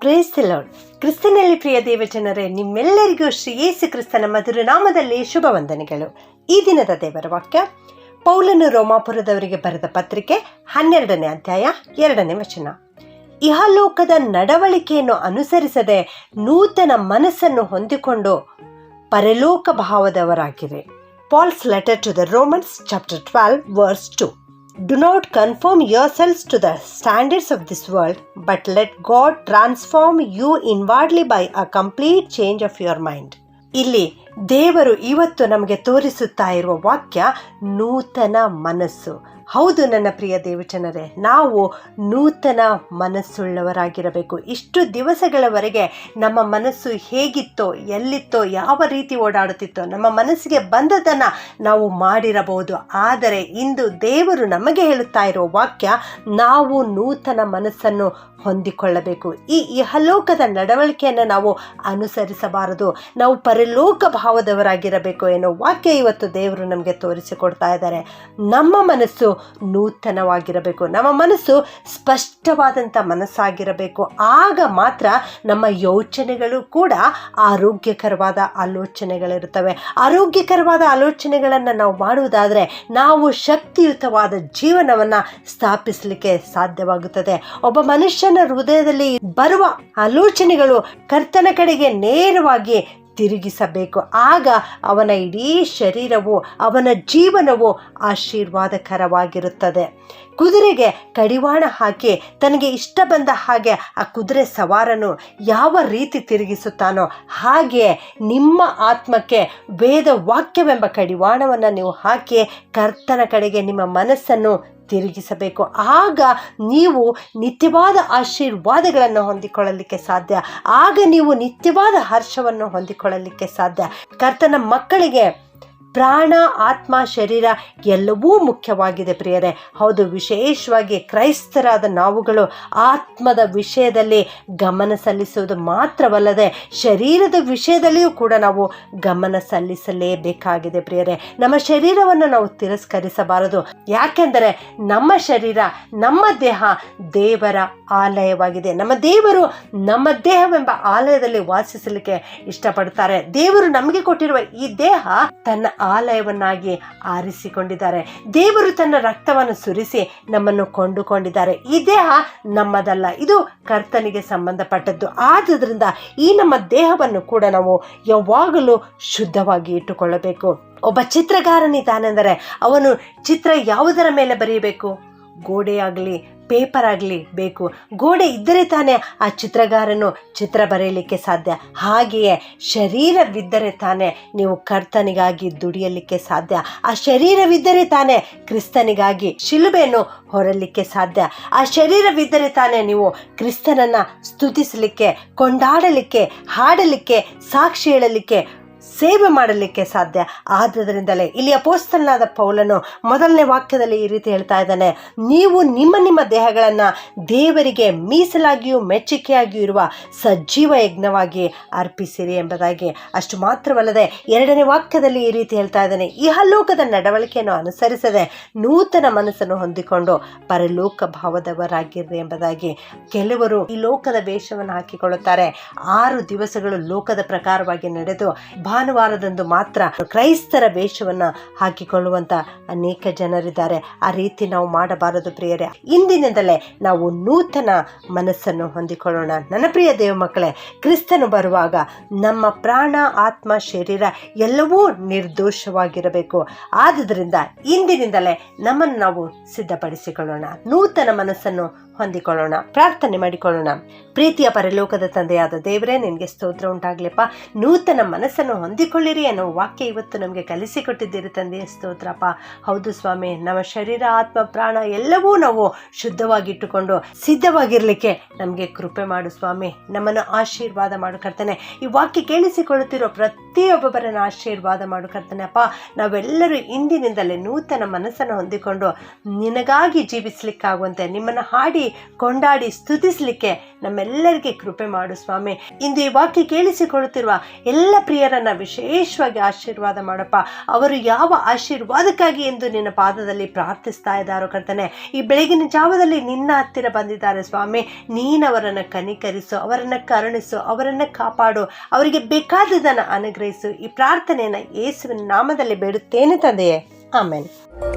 Praise lord ಕ್ರಿಸ್ತನಲ್ಲಿ ಪ್ರಿಯ ದೇವಜನರೇ, ನಿಮ್ಮೆಲ್ಲರಿಗೂ ಶ್ರೀ ಯೇಸು ಕ್ರಿಸ್ತನ ಮಧುರ ನಾಮದಲ್ಲಿ ಶುಭ ವಂದನೆಗಳು. ಈ ದಿನದ ದೇವರ ವಾಕ್ಯ, ಪೌಲನು ರೋಮಾಪುರದವರಿಗೆ ಬರೆದ ಪತ್ರಿಕೆ ಹನ್ನೆರಡನೇ ಅಧ್ಯಾಯ ಎರಡನೇ ವಚನ. ಇಹಲೋಕದ ನಡವಳಿಕೆಯನ್ನು ಅನುಸರಿಸದೆ ನೂತನ ಮನಸ್ಸನ್ನು ಹೊಂದಿಕೊಂಡು ಪರಲೋಕ ಭಾವದವರಾಗಿರಿ. Paul's letter to the Romans chapter twelve verse two Do not conform yourselves to the standards of this world, but let God transform you inwardly by a complete change of your mind. ಇಲ್ಲಿ ದೇವರು ಇವತ್ತು ನಮಗೆ ತೋರಿಸುತ್ತಾ ಇರುವ ವಾಕ್ಯ ನೂತನ ಮನಸ್ಸು. ಹೌದು ನನ್ನ ಪ್ರಿಯ ದೇವಚನರೇ ನಾವು ನೂತನ ಮನಸ್ಸುಳ್ಳವರಾಗಿರಬೇಕು. ಇಷ್ಟು ದಿವಸಗಳವರೆಗೆ ನಮ್ಮ ಮನಸ್ಸು ಹೇಗಿತ್ತೋ, ಎಲ್ಲಿತ್ತೋ, ಯಾವ ರೀತಿ ಓಡಾಡುತ್ತಿತ್ತೋ, ನಮ್ಮ ಮನಸ್ಸಿಗೆ ಬಂದದನ್ನು ನಾವು ಮಾಡಿರಬಹುದು. ಆದರೆ ಇಂದು ದೇವರು ನಮಗೆ ಹೇಳುತ್ತಾ ಇರುವ ವಾಕ್ಯ ನಾವು ನೂತನ ಮನಸ್ಸನ್ನು ಹೊಂದಿಕೊಳ್ಳಬೇಕು. ಈ ಇಹಲೋಕದ ನಡವಳಿಕೆಯನ್ನು ನಾವು ಅನುಸರಿಸಬಾರದು. ನಾವು ಪರಲೋಕ ಭಾವದವರಾಗಿರಬೇಕು ಎನ್ನುವ ವಾಕ್ಯ ಇವತ್ತು ದೇವರು ನಮಗೆ ತೋರಿಸಿಕೊಡ್ತಾ ಇದ್ದಾರೆ. ನಮ್ಮ ಮನಸ್ಸು ನೂತನವಾಗಿರಬೇಕು. ನಮ್ಮ ಮನಸ್ಸು ಸ್ಪಷ್ಟವಾದಂಥ ಮನಸ್ಸಾಗಿರಬೇಕು. ಆಗ ಮಾತ್ರ ನಮ್ಮ ಯೋಚನೆಗಳು ಕೂಡ ಆರೋಗ್ಯಕರವಾದ ಆಲೋಚನೆಗಳಿರುತ್ತವೆ. ಆರೋಗ್ಯಕರವಾದ ಆಲೋಚನೆಗಳನ್ನು ನಾವು ಮಾಡುವುದಾದರೆ ನಾವು ಶಕ್ತಿಯುತವಾದ ಜೀವನವನ್ನು ಸ್ಥಾಪಿಸಲಿಕ್ಕೆ ಸಾಧ್ಯವಾಗುತ್ತದೆ. ಒಬ್ಬ ಮನುಷ್ಯನ ಹೃದಯದಲ್ಲಿ ಬರುವ ಆಲೋಚನೆಗಳು ಕರ್ತನ ಕಡೆಗೆ ನೇರವಾಗಿ ತಿರುಗಿಸಬೇಕು. ಆಗ ಅವನ ಇಡೀ ಶರೀರವು ಅವನ ಜೀವನವು ಆಶೀರ್ವಾದಕರವಾಗಿರುತ್ತದೆ. ಕುದುರೆಗೆ ಕಡಿವಾಣ ಹಾಕಿ ತನಗೆ ಇಷ್ಟ ಬಂದ ಹಾಗೆ ಆ ಕುದುರೆ ಸವಾರನು ಯಾವ ರೀತಿ ತಿರುಗಿಸುತ್ತಾನೋ ಹಾಗೆ ನಿಮ್ಮ ಆತ್ಮಕ್ಕೆ ವೇದ ವಾಕ್ಯವೆಂಬ ಕಡಿವಾಣವನ್ನು ನೀವು ಹಾಕಿ ಕರ್ತನ ಕಡೆಗೆ ನಿಮ್ಮ ಮನಸ್ಸನ್ನು ತಿರುಗಿಸಬೇಕು. ಆಗ ನೀವು ನಿತ್ಯವಾದ ಆಶೀರ್ವಾದಗಳನ್ನು ಹೊಂದಿಕೊಳ್ಳಲಿಕ್ಕೆ ಸಾಧ್ಯ. ಆಗ ನೀವು ನಿತ್ಯವಾದ ಹರ್ಷವನ್ನು ಹೊಂದಿಕೊಳ್ಳಲಿಕ್ಕೆ ಸಾಧ್ಯ. ಕರ್ತನ ಮಕ್ಕಳಿಗೆ ಪ್ರಾಣ, ಆತ್ಮ, ಶರೀರ ಎಲ್ಲವೂ ಮುಖ್ಯವಾಗಿದೆ ಪ್ರಿಯರೇ. ಹೌದು, ವಿಶೇಷವಾಗಿ ಕ್ರೈಸ್ತರಾದ ನಾವುಗಳು ಆತ್ಮದ ವಿಷಯದಲ್ಲಿ ಗಮನ ಸಲ್ಲಿಸುವುದು ಮಾತ್ರವಲ್ಲದೆ ಶರೀರದ ವಿಷಯದಲ್ಲಿಯೂ ಕೂಡ ನಾವು ಗಮನ ಸಲ್ಲಿಸಲೇಬೇಕಾಗಿದೆ ಪ್ರಿಯರೇ. ನಮ್ಮ ಶರೀರವನ್ನು ನಾವು ತಿರಸ್ಕರಿಸಬಾರದು. ಯಾಕೆಂದರೆ ನಮ್ಮ ಶರೀರ, ನಮ್ಮ ದೇಹ ದೇವರ ಆಲಯವಾಗಿದೆ. ನಮ್ಮ ದೇವರು ನಮ್ಮ ದೇಹವೆಂಬ ಆಲಯದಲ್ಲಿ ವಾಸಿಸಲಿಕ್ಕೆ ಇಷ್ಟಪಡ್ತಾರೆ ದೇವರು ನಮಗೆ ಕೊಟ್ಟಿರುವ ಈ ದೇಹ ತನ್ನ ಆಲಯವನ್ನಾಗಿ ಆರಿಸಿಕೊಂಡಿದ್ದಾರೆ. ದೇವರು ತನ್ನ ರಕ್ತವನ್ನು ಸುರಿಸಿ ನಮ್ಮನ್ನು ಕೊಂಡುಕೊಂಡಿದ್ದಾರೆ. ಈ ದೇಹ ನಮ್ಮದಲ್ಲ, ಇದು ಕರ್ತನಿಗೆ ಸಂಬಂಧಪಟ್ಟದ್ದು. ಆದ್ದರಿಂದ ಈ ನಮ್ಮ ದೇಹವನ್ನು ಕೂಡ ನಾವು ಯಾವಾಗಲೂ ಶುದ್ಧವಾಗಿ ಇಟ್ಟುಕೊಳ್ಳಬೇಕು. ಒಬ್ಬ ಚಿತ್ರಗಾರನಿದ್ದಾನೆಂದರೆ ಅವನು ಚಿತ್ರ ಯಾವುದರ ಮೇಲೆ ಬರೆಯಬೇಕು? ಗೋಡೆಯಾಗಲಿ ಪೇಪರ್ ಆಗಲಿ ಬೇಕು. ಗೋಡೆ ಇದ್ದರೆ ತಾನೇ ಆ ಚಿತ್ರಗಾರನು ಚಿತ್ರ ಬರೆಯಲಿಕ್ಕೆ ಸಾಧ್ಯ. ಹಾಗೆಯೇ ಶರೀರವಿದ್ದರೆ ತಾನೇ ನೀವು ಕರ್ತನಿಗಾಗಿ ದುಡಿಯಲಿಕ್ಕೆ ಸಾಧ್ಯ. ಆ ಶರೀರವಿದ್ದರೆ ತಾನೇ ಕ್ರಿಸ್ತನಿಗಾಗಿ ಶಿಲುಬೆಯನ್ನು ಹೊರಲಿಕ್ಕೆ ಸಾಧ್ಯ. ಆ ಶರೀರವಿದ್ದರೆ ತಾನೇ ನೀವು ಕ್ರಿಸ್ತನನ್ನು ಸ್ತುತಿಸಲಿಕ್ಕೆ, ಕೊಂಡಾಡಲಿಕ್ಕೆ, ಹಾಡಲಿಕ್ಕೆ, ಸಾಕ್ಷಿ ಹೇಳಲಿಕ್ಕೆ ಸೇವೆ ಮಾಡಲಿಕ್ಕೆ ಸಾಧ್ಯ. ಆದ್ದರಿಂದಲೇ ಇಲ್ಲಿ ಅಪೋಸ್ತನಾದ ಪೌಲನು ಮೊದಲನೇ ವಾಕ್ಯದಲ್ಲಿ ಈ ರೀತಿ ಹೇಳ್ತಾ ಇದ್ದಾನೆ, ನೀವು ನಿಮ್ಮ ನಿಮ್ಮ ದೇಹಗಳನ್ನು ದೇವರಿಗೆ ಮೀಸಲಾಗಿಯೂ ಮೆಚ್ಚುಗೆಯಾಗಿಯೂ ಇರುವ ಸಜೀವ ಯಜ್ಞವಾಗಿ ಅರ್ಪಿಸಿರಿ ಎಂಬುದಾಗಿ. ಅಷ್ಟು ಮಾತ್ರವಲ್ಲದೆ ಎರಡನೇ ವಾಕ್ಯದಲ್ಲಿ ಈ ರೀತಿ ಹೇಳ್ತಾ ಇದ್ದಾನೆ, ಇಹಲೋಕದ ನಡವಳಿಕೆಯನ್ನು ಅನುಸರಿಸದೆ ನೂತನ ಮನಸ್ಸನ್ನು ಹೊಂದಿಕೊಂಡು ಪರಲೋಕ ಭಾವದವರಾಗಿರ್ರಿ ಎಂಬುದಾಗಿ ಕೆಲವರು ಈ ಲೋಕದ ವೇಷವನ್ನು ಹಾಕಿಕೊಳ್ಳುತ್ತಾರೆ. ಆರು ದಿವಸಗಳು ಲೋಕದ ಪ್ರಕಾರವಾಗಿ ನಡೆದು ಭಾನುವಾರದಂದು ಮಾತ್ರ ಕ್ರೈಸ್ತರ ವೇಷವನ್ನು ಹಾಕಿಕೊಳ್ಳುವಂತ ಅನೇಕ ಜನರಿದ್ದಾರೆ. ಆ ರೀತಿ ನಾವು ಮಾಡಬಾರದು ಪ್ರಿಯರೇ. ಇಂದಿನಿಂದಲೇ ನಾವು ನೂತನ ಮನಸ್ಸನ್ನು ಹೊಂದಿಕೊಳ್ಳೋಣ. ನನ್ನ ಪ್ರಿಯ ದೇವ ಮಕ್ಕಳೇ, ಕ್ರಿಸ್ತನು ಬರುವಾಗ ನಮ್ಮ ಪ್ರಾಣ, ಆತ್ಮ, ಶರೀರ ಎಲ್ಲವೂ ನಿರ್ದೋಷವಾಗಿರಬೇಕು. ಆದುದರಿಂದ ಇಂದಿನಿಂದಲೇ ನಮ್ಮನ್ನು ನಾವು ಸಿದ್ಧಪಡಿಸಿಕೊಳ್ಳೋಣ. ನೂತನ ಮನಸ್ಸನ್ನು ಹೊಂದಿಕೊಳ್ಳೋಣ. ಪ್ರಾರ್ಥನೆ ಮಾಡಿಕೊಳ್ಳೋಣ. ಪ್ರೀತಿಯ ಪರಲೋಕದ ತಂದೆಯಾದ ದೇವರೇ, ನಿನಗೆ ಸ್ತೋತ್ರ ಉಂಟಾಗ್ಲಿಪ್ಪ. ನೂತನ ಮನಸ್ಸನ್ನು ಹೊಂದಿಕೊಳ್ಳಿರಿ ಅನ್ನೋ ವಾಕ್ಯ ಇವತ್ತು ನಮಗೆ ಕಲಿಸಿಕೊಟ್ಟಿದ್ದೀರಿ ತಂದೆಯ ಸ್ತೋತ್ರಪ್ಪ. ಹೌದು ಸ್ವಾಮಿ, ನಮ್ಮ ಶರೀರ, ಆತ್ಮ, ಪ್ರಾಣ ಎಲ್ಲವೂ ನಾವು ಶುದ್ಧವಾಗಿಟ್ಟುಕೊಂಡು ಸಿದ್ಧವಾಗಿರಲಿಕ್ಕೆ ನಮಗೆ ಕೃಪೆ ಮಾಡು ಸ್ವಾಮಿ. ನಮ್ಮನ್ನು ಆಶೀರ್ವಾದ ಮಾಡು ಕರ್ತನೆ. ಈ ವಾಕ್ಯ ಕೇಳಿಸಿಕೊಳ್ಳುತ್ತಿರೋ ಪ್ರತಿಯೊಬ್ಬರನ್ನ ಆಶೀರ್ವಾದ ಮಾಡು ಕರ್ತನೆ. ನಾವೆಲ್ಲರೂ ಇಂದಿನಿಂದಲೇ ನೂತನ ಮನಸ್ಸನ್ನು ಹೊಂದಿಕೊಂಡು ನಿನಗಾಗಿ ಜೀವಿಸಲಿಕ್ಕಾಗುವಂತೆ, ನಿಮ್ಮನ್ನು ಹಾಡಿ ಕೊಂಡಾಡಿ ಸ್ತುತಿಸಲಿಕ್ಕೆ ನಮ್ಮೆಲ್ಲರಿಗೆ ಕೃಪೆ ಮಾಡು ಸ್ವಾಮಿ. ಇಂದು ಈ ವಾಕ್ಯ ಕೇಳಿಸಿಕೊಳ್ಳುತ್ತಿರುವ ಎಲ್ಲ ಪ್ರಿಯರನ್ನ ವಿಶೇಷವಾಗಿ ಆಶೀರ್ವಾದ ಮಾಡಪ್ಪ. ಅವರು ಯಾವ ಆಶೀರ್ವಾದಕ್ಕಾಗಿ ಎಂದು ನಿನ್ನ ಪಾದದಲ್ಲಿ ಪ್ರಾರ್ಥಿಸ್ತಾ ಇದ್ದಾರೋ ಕರ್ತನೆ, ಈ ಬೆಳಗಿನ ಜಾವದಲ್ಲಿ ನಿನ್ನ ಹತ್ತಿರ ಬಂದಿದ್ದಾರೆ ಸ್ವಾಮಿ. ನೀನವರನ್ನು ಕನಿಕರಿಸು, ಅವರನ್ನು ಕರುಣಿಸು, ಅವರನ್ನು ಕಾಪಾಡು, ಅವರಿಗೆ ಬೇಕಾದದನ್ನು ಅನುಗ್ರಹಿಸು. ಈ ಪ್ರಾರ್ಥನೆಯನ್ನು ಯೇಸುವಿನ ನಾಮದಲ್ಲಿ ಬೇಡುತ್ತೇನೆ ತಂದೆಯೇ. ಆಮೇಲೆ